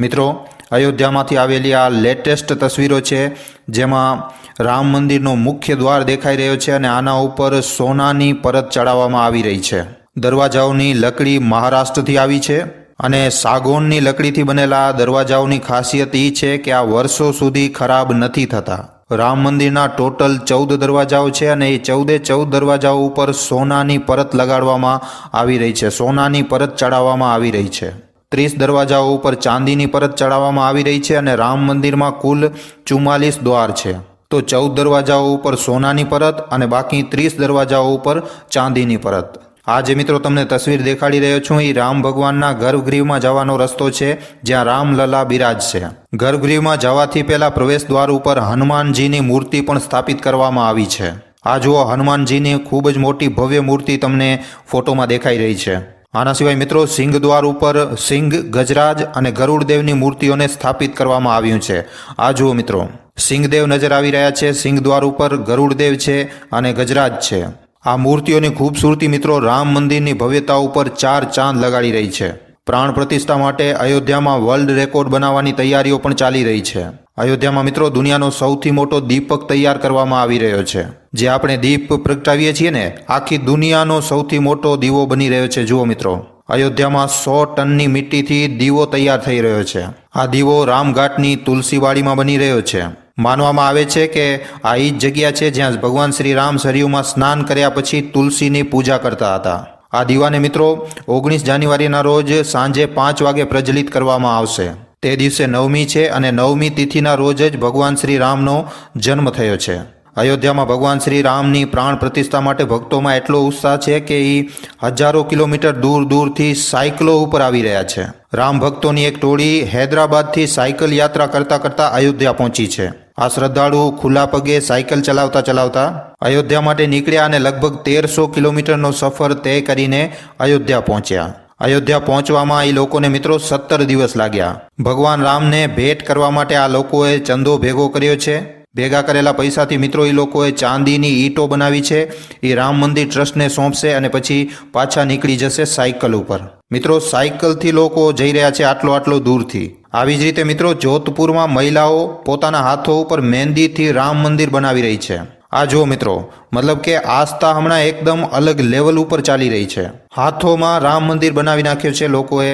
મિત્રો, અયોધ્યામાંથી આવેલી આ લેટેસ્ટ તસવીરો છે, જેમાં રામ મંદિરનો મુખ્ય દ્વાર દેખાઈ રહ્યો છે અને આના ઉપર સોનાની પરત ચડાવવામાં આવી રહી છે. દરવાજાઓની લકડી મહારાષ્ટ્રથી આવી છે અને સાગોનની લકડીથી બનેલા દરવાજાઓની ખાસિયત એ છે કે આ વર્ષો સુધી ખરાબ નથી થતા. રામ મંદિરના ટોટલ ચૌદ દરવાજાઓ છે અને એ ચૌદે ચૌદ દરવાજાઓ ઉપર સોનાની પરત લગાડવામાં આવી રહી છે, સોનાની પરત ચડાવવામાં આવી રહી છે. ત્રીસ દરવાજાઓ ઉપર ચાંદીની પરત ચડાવવામાં આવી રહી છે અને રામ મંદિરમાં કુલ ચુમ્માલીસ દ્વાર છે. તો ચૌદ દરવાજાઓ ઉપર સોનાની પરત અને બાકી ત્રીસ દરવાજાઓ ઉપર ચાંદીની પરત. આ જે મિત્રો, તમને તસવીર દેખાડી રહ્યો છું એ રામ ભગવાનના ગર્ભગૃહમાં જવાનો રસ્તો છે, જ્યાં રામલલા બિરાજ છે. ગર્ભગૃહમાં જવાથી પહેલા પ્રવેશ દ્વાર ઉપર હનુમાનજીની મૂર્તિ પણ સ્થાપિત કરવામાં આવી છે. આ જુઓ, હનુમાનજીની ખૂબ જ મોટી ભવ્ય મૂર્તિ તમને ફોટોમાં દેખાઈ રહી છે. આના સિવાય મિત્રો સિંહ દ્વાર ઉપર સિંહ ગજરાજ અને ગરુડદેવની મૂર્તિઓને સ્થાપિત કરવામાં આવ્યું છે. આ જુઓ મિત્રો સિંહદેવ નજર આવી રહ્યા છે. સિંહ દ્વાર ઉપર ગરુડદેવ છે અને ગજરાજ છે. આ મૂર્તિઓની ખૂબસૂરતી મિત્રો, રામ મંદિરની ભવ્યતા ઉપર ચાર ચાંદ લગાડી રહી છે. પ્રાણ પ્રતિષ્ઠા માટે અયોધ્યામાં વર્લ્ડ રેકોર્ડ બનાવવાની તૈયારીઓ પણ ચાલી રહી છે. અયોધ્યામાં મિત્રો દુનિયાનો સૌથી મોટો દીપક તૈયાર કરવામાં આવી રહ્યો છે. જે આપણે દીપ પ્રગટાવીએ છીએ ને, આખી દુનિયાનો સૌથી મોટો દીવો બની રહ્યો છે. જુઓ મિત્રો, અયોધ્યામાં સો ટનની મિટ્ટીથી દીવો તૈયાર થઈ રહ્યો છે. આ દીવો રામઘાટની તુલસીવાડીમાં બની રહ્યો છે. માનવામાં આવે છે કે આ એ જ જગ્યા છે જ્યાં ભગવાન શ્રી રામ સરયુમાં સ્નાન કર્યા પછી તુલસીની પૂજા કરતા હતા. આ દીવાને મિત્રો ઓગણીસ જાન્યુઆરીના રોજ સાંજે પાંચ વાગે પ્રજ્વલિત કરવામાં આવશે. તે દિવસે નવમી છે અને નવમી તિથિના રોજ જ ભગવાન શ્રી રામનો જન્મ થયો છે. અયોધ્યામાં ભગવાન શ્રી રામની પ્રાણ પ્રતિષ્ઠા માટે ભક્તોમાં એટલો ઉત્સાહ છે કે એ હજારો કિલોમીટર દૂર દૂરથી સાયકલો ઉપર આવી રહ્યા છે. રામ ભક્તોની એક ટોળી હૈદરાબાદથી સાયકલ યાત્રા કરતા કરતા અયોધ્યા પહોંચી છે. આ શ્રદ્ધાળુ ખુલ્લા પગે સાયકલ ચલાવતા ચલાવતા અયોધ્યા માટે નીકળ્યા અને લગભગ તેરસો કિલોમીટરનો સફર તય કરીને અયોધ્યા પહોંચ્યા. અયોધ્યા પહોંચવામાં એ લોકોને મિત્રો સત્તર દિવસ લાગ્યા. ભગવાન રામને ભેટ કરવા માટે આ લોકોએ ચંદો ભેગો કર્યો છે. ભેગા કરેલા પૈસાથી મિત્રો એ લોકોએ ચાંદીની ઈંટો બનાવી છે. એ રામ મંદિર ટ્રસ્ટને સોંપશે અને પછી પાછા નીકળી જશે સાયકલ ઉપર. મિત્રો સાયકલથી લોકો જઈ રહ્યા છે આટલો આટલો દૂરથી. આવી જ રીતે મિત્રો જોધપુરમાં મહિલાઓ પોતાના હાથો ઉપર મહેંદીથી રામ મંદિર બનાવી રહી છે. આ જુઓ મિત્રો, મતલબ કે આસ્થા હમણાં એકદમ અલગ લેવલ ઉપર ચાલી રહી છે. હાથોમાં રામ મંદિર બનાવી નાખ્યું છે લોકોએ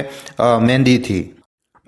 મહેંદીથી.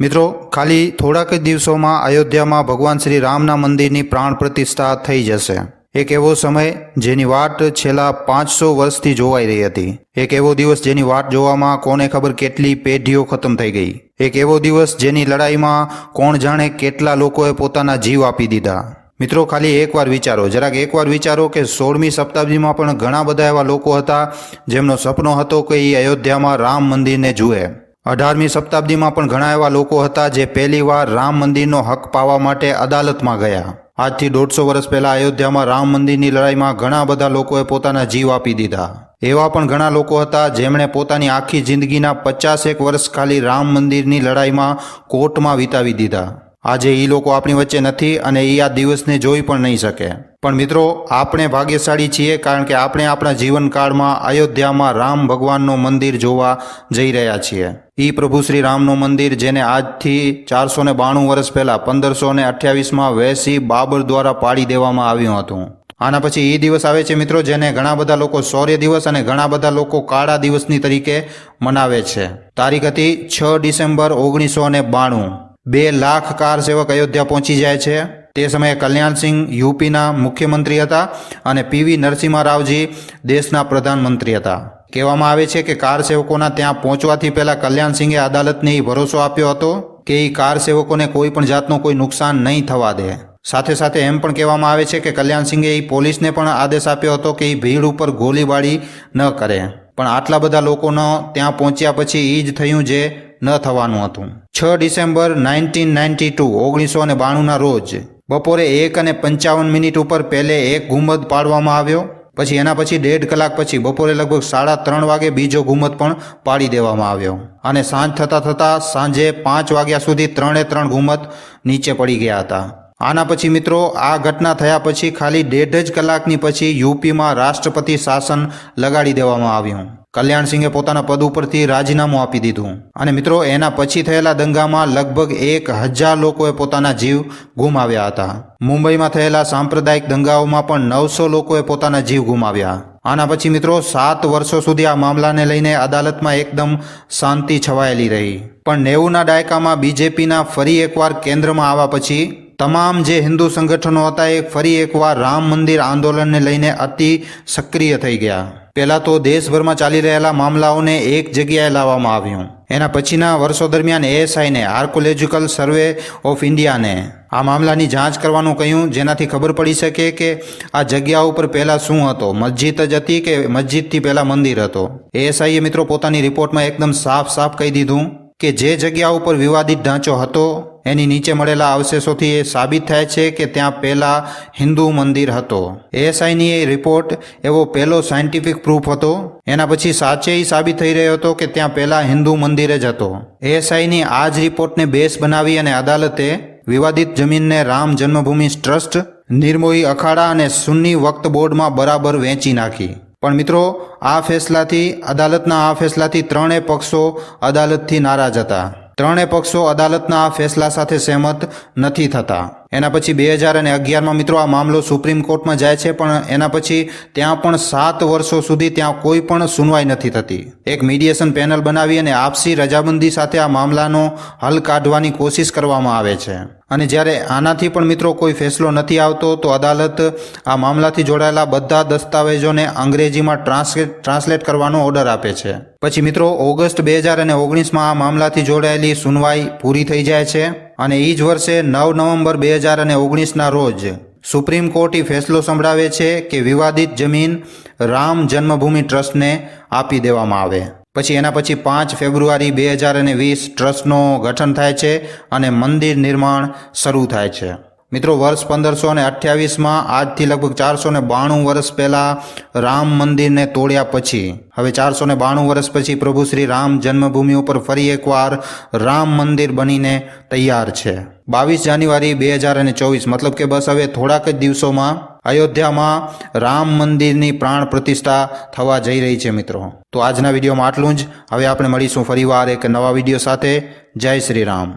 મિત્રો, ખાલી થોડાક જ દિવસોમાં અયોધ્યામાં ભગવાન શ્રી રામના મંદિરની પ્રાણ પ્રતિષ્ઠા થઈ જશે. એક એવો સમય જેની વાટ છેલ્લા પાંચસો વર્ષથી જોવાઈ રહી હતી. એક એવો દિવસ જેની વાટ જોવામાં કોને ખબર કેટલી પેઢીઓ ખતમ થઈ ગઈ. એક એવો દિવસ જેની લડાઈમાં કોણ જાણે કેટલા લોકોએ પોતાના જીવ આપી દીધા. મિત્રો, ખાલી એકવાર વિચારો. જરાક એકવાર વિચારો કે સોળમી શતાબ્દીમાં પણ ઘણા બધા એવા લોકો હતા જેમનો સપનો હતો કે એ અયોધ્યામાં રામ મંદિરને જુએ. અઢારમી શતાબ્દીમાં પણ ઘણા એવા લોકો હતા જે પહેલીવાર રામ મંદિરનો હક પાવા માટે અદાલતમાં ગયા. આજથી દોઢસો વર્ષ પહેલા અયોધ્યામાં રામ મંદિરની લડાઈમાં ઘણા બધા લોકોએ પોતાના જીવ આપી દીધા. એવા પણ ઘણા લોકો હતા જેમણે પોતાની આખી જિંદગીના પચાસેક વર્ષ ખાલી રામ મંદિરની લડાઈમાં કોર્ટમાં વિતાવી દીધા. આજે એ લોકો આપણી વચ્ચે નથી અને એ આ દિવસને જોઈ પણ નહીં શકે. પણ મિત્રો, આપણે ભાગ્યશાળી છીએ કારણ કે આપણે આપણા જીવનકાળમાં અયોધ્યામાં રામ ભગવાનનું મંદિર જોવા જઈ રહ્યા છીએ. એ પ્રભુ શ્રી રામનું મંદિર જેને આજથી ચારસો ને બાણું વર્ષ પહેલાં પંદરસો ને અઠ્યાવીસમાં વેસી બાબર દ્વારા પાડી દેવામાં આવ્યું હતું. આના પછી એ દિવસ આવે છે મિત્રો જેને ઘણા બધા લોકો શૌર્ય દિવસ અને ઘણા બધા લોકો કાળા દિવસની તરીકે મનાવે છે. તારીખ હતી છ ડિસેમ્બર ઓગણીસો ને બાણું. બે લાખ કાર સેવક અયોધ્યા પહોંચી જાય છે. તે સમયે કલ્યાણસિંહ યુપીના મુખ્યમંત્રી હતા અને પીવી નરસિંહ રાવજી દેશના પ્રધાનમંત્રી હતા. કહેવામાં આવે છે કે કાર સેવકોના ત્યાં પહોંચવાથી પહેલાં કલ્યાણસિંહે અદાલતને એ ભરોસો આપ્યો હતો કે એ કાર સેવકોને કોઈ પણ જાતનું કોઈ નુકસાન નહીં થવા દે. સાથે સાથે એમ પણ કહેવામાં આવે છે કે કલ્યાણસિંહે એ પોલીસને પણ આદેશ આપ્યો હતો કે એ ભીડ ઉપર ગોળીબારી ન કરે. પણ આટલા બધા લોકોનો ત્યાં પહોંચ્યા પછી એ જ થયું જે ન થવાનું હતું. છ ડિસેમ્બર નાઇન્ટીન નાઇન્ટી ટુ, ઓગણીસો અને બાણુંના રોજ બપોરે એક અને પંચાવન મિનિટ ઉપર પહેલે એક ગુંબદ પાડવામાં આવ્યો. પછી એના પછી દેઢ કલાક પછી બપોરે લગભગ સાડા ત્રણ વાગે બીજો ગુંબદ પણ પાડી દેવામાં આવ્યો. અને સાંજ થતાં થતાં સાંજે પાંચ વાગ્યા સુધી ત્રણે ત્રણ ગુંબદ નીચે પડી ગયા હતા. આના પછી મિત્રો, આ ઘટના થયા પછી ખાલી દેઢ જ કલાકની પછી યુપીમાં રાષ્ટ્રપતિ શાસન લગાડી દેવામાં આવ્યું. કલ્યાણસિંહે પોતાના પદ ઉપરથી રાજીનામું આપી દીધું. અને મિત્રો, એના પછી થયેલા દંગામાં લગભગ એક હજાર લોકોએ પોતાના જીવ ગુમાવ્યા હતા. મુંબઈમાં થયેલા સાંપ્રદાયિક દંગાઓમાં પણ નવસો લોકોએ પોતાના જીવ ગુમાવ્યા. આના પછી મિત્રો, સાત વર્ષો સુધી આ મામલાને લઈને અદાલતમાં એકદમ શાંતિ છવાયેલી રહી. પણ નેવુંના દાયકામાં બીજેપીના ફરી એકવાર કેન્દ્રમાં આવ્યા પછી, તમામ જે હિન્દુ સંગઠનો હતા એ ફરી એકવાર રામ મંદિર આંદોલનને લઈને અતિ સક્રિય થઈ ગયા. પહેલાં તો દેશભરમાં ચાલી રહેલા મામલાઓને એક જગ્યાએ લાવવામાં આવ્યું. એના પછીના વર્ષો દરમિયાન એએસઆઈને આર્કોલોજીકલ સર્વે ઓફ ઇન્ડિયાને આ મામલાની જાંચ કરવાનું કહ્યું, જેનાથી ખબર પડી શકે કે આ જગ્યા ઉપર પહેલાં શું હતો. મસ્જિદ જ હતી કે મસ્જિદથી પહેલાં મંદિર હતો? એએસઆઈએ મિત્રો પોતાની રિપોર્ટમાં એકદમ સાફ સાફ કહી દીધું કે જે જગ્યા ઉપર વિવાદિત ઢાંચો હતો એની નીચે મળેલા અવશેષોથી એ સાબિત થાય છે કે ત્યાં પહેલાં હિન્દુ મંદિર હતો. એએસઆઈની એ રિપોર્ટ એવો પહેલો સાયન્ટિફિક પ્રૂફ હતો. એના પછી સાચે સાબિત થઈ રહ્યો હતો કે ત્યાં પહેલાં હિન્દુ મંદિર જ હતો. એએસઆઈની આ જ રિપોર્ટને બેસ બનાવી અને અદાલતે વિવાદિત જમીનને રામ જન્મભૂમિ ટ્રસ્ટ, નિર્મોહી અખાડા અને સુન્ની વક્ત બોર્ડમાં બરાબર વેચી નાખી. પણ મિત્રો, આ ફેસલાથી, અદાલતના આ ફેસલાથી ત્રણેય પક્ષો અદાલતથી નારાજ હતા. ત્રણેય પક્ષો અદાલતના આ ફેસલા સાથે સહેમત નથી થતા. એના પછી બે હજાર અને અગિયારમાં મિત્રો આ મામલો સુપ્રીમ કોર્ટમાં જાય છે, પણ એના પછી ત્યાં પણ સાત વર્ષો સુધી ત્યાં કોઈ પણ સુનવાઈ નથી થતી. એક મીડિયેશન પેનલ બનાવી અને આપસી રજાબંધી સાથે આ મામલાનો હલ કાઢવાની કોશિશ કરવામાં આવે છે. અને જ્યારે આનાથી પણ મિત્રો કોઈ ફેસલો નથી આવતો, તો અદાલત આ મામલાથી જોડાયેલા બધા દસ્તાવેજોને અંગ્રેજીમાં ટ્રાન્સલેટ ટ્રાન્સલેટ કરવાનો ઓર્ડર આપે છે. પછી મિત્રો ઓગસ્ટ બે હજાર અને ઓગણીસમાં આ મામલાથી જોડાયેલી સુનવાઈ પૂરી થઈ જાય છે. અને એ જ વર્ષે નવ નવેમ્બર બે હજાર અને ઓગણીસના રોજ સુપ્રીમ કોર્ટે ફેસલો સંભળાવે છે કે વિવાદિત જમીન રામ જન્મભૂમિ ટ્રસ્ટને આપી દેવામાં આવે. પછી એના પછી પાંચ ફેબ્રુઆરી બે હજાર અને વીસ ટ્રસ્ટનો ગઠન થાય છે અને મંદિર નિર્માણ શરૂ થાય છે. મિત્રો, વર્ષ પંદરસો ને અઠ્યાવીસમાં આજથી લગભગ ચારસો ને બાણું વર્ષ પહેલાં રામ મંદિરને તોડ્યા પછી, હવે ચારસો ને બાણું વર્ષ પછી પ્રભુ શ્રી રામ જન્મભૂમિ ઉપર ફરી એકવાર રામ મંદિર બનીને તૈયાર છે. બાવીસ જાન્યુઆરી બે હજાર અને ચોવીસ, મતલબ કે બસ હવે થોડાક જ દિવસોમાં અયોધ્યામાં રામ મંદિરની પ્રાણ પ્રતિષ્ઠા થવા જઈ રહી છે મિત્રો. તો આજના વિડીયોમાં આટલું જ. હવે આપણે મળીશું ફરીવાર એક નવા વીડિયો સાથે. જય શ્રી રામ.